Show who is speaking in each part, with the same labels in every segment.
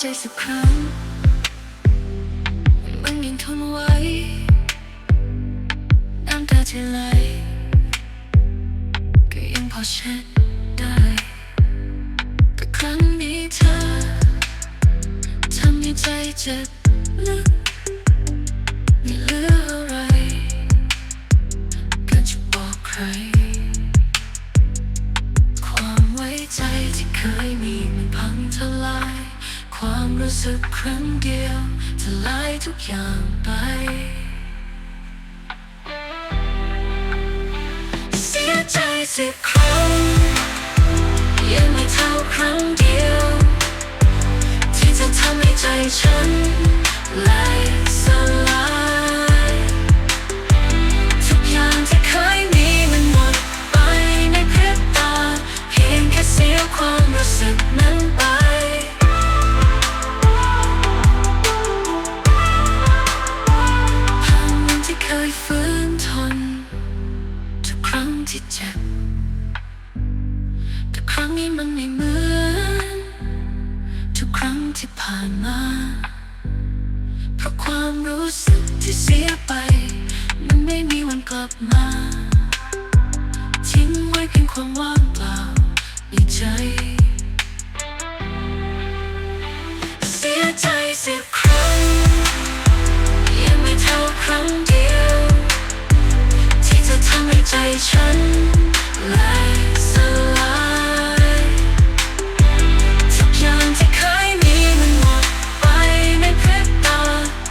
Speaker 1: ใจสักครั้งมันยังทนไว้ น้ำตาจะไหลก็ยังพอเช็ดได้แต่ครั้งนี้เธอทำให้ใจเจ็บลึก ความรู้สึกครั้งเดียวทลายทุกอย่างไป เสียใจสิครั้งยังไม่เท่าครั้ง งที่เจ็บแต่ครั้งนี้มันไม่เหมือนทุกครั้งที่ผ่านมา เพราะความรู้สึกที่เสียไป มันไม่มีวันกลับมา ทิ้งไว้เพียงความว่างเปล่าในใจ ฉันไหลสลายทุกอย่างที่เคยมีมันหมดไปในพริบตา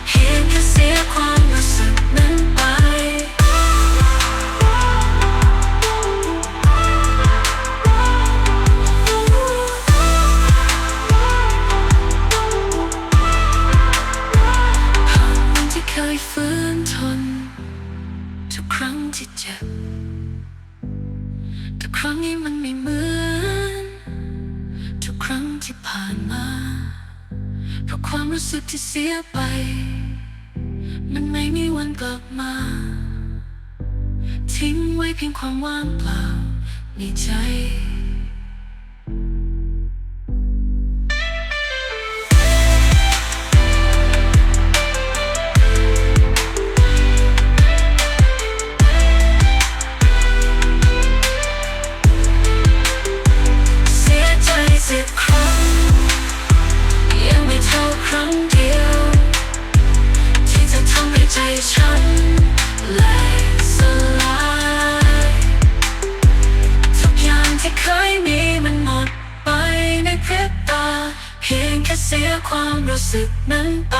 Speaker 1: เพียงแค่เสียความรู้สึกนั้นไปผ่านวันที่เคยฝืนทน ทุกครั้งที่เจ็บ รั้งนี้มันไม่เหมือนทุกครั้งที่ผ่านมาเพราะความรู้สึกที่เสียไป มันไม่มีวันกลับมา ทิ้งไว้เพียงความว่างเปล่าในใจ เสียความรู้สึกนั้นไป